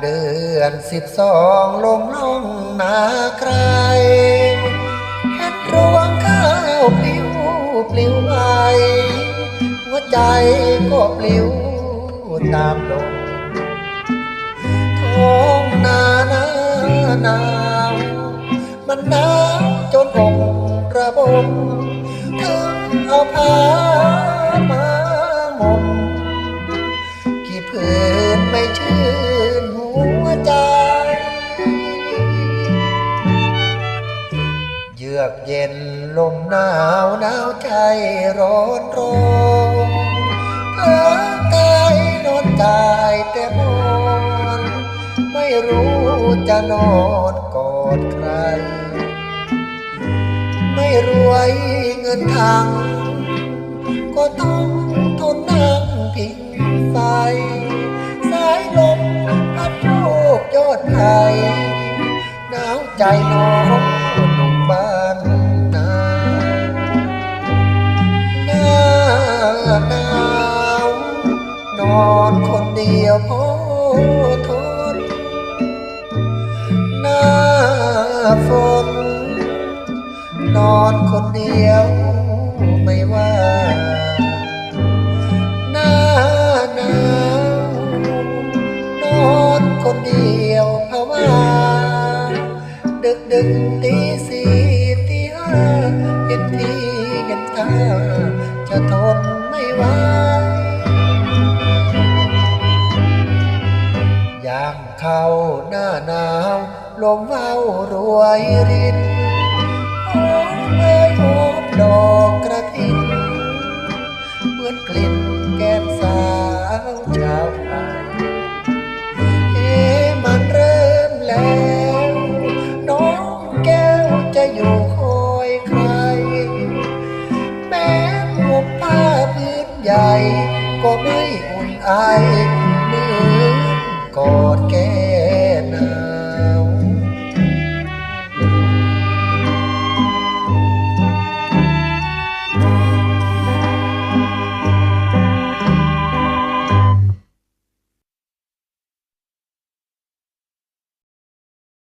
เดือนสิบสองลมล่องนาใครเห็ดรวงข้าวปลิวปลิวไปหัวใจก็ปลิวตามลมท้องนาหนาหนาวมันหนาวจนอกระบมถึงเอาผ้ามามมกี่ผืนไม่ชื่น ยือกเย็นลมหนาวหนาวใจร้อนร้อนเพ้อกายนอนตายแต่มอนไม่รู้จะนอนกอดใคร ไม่รวยเงินทางก็ต้องทนนั่งพิงไฟสายลมพัดโยกยอดไผ่หนาวใจน้อง เดียวพอทนหน้าฝน นอนคนเดียวไม่ว่าหน้าหนาว นอนคนเดียวภาวาดึกดึกตีสี่ตีห้าเห็นทีเห็นตาจะทน เข้าหน้าหนาวลมเว้ารวยรินหอมเอ่ยหอมดอกกระถินเหมือนกลิ่นแก้มสาวชาวไทยเอ๊มันเริ่มแล้วน้องแก้วจะอยู่คอยใคร แม้ห่มผ้าพื้นใหญ่ก็ไม่อุ่นไอเหมือนก่อดแก้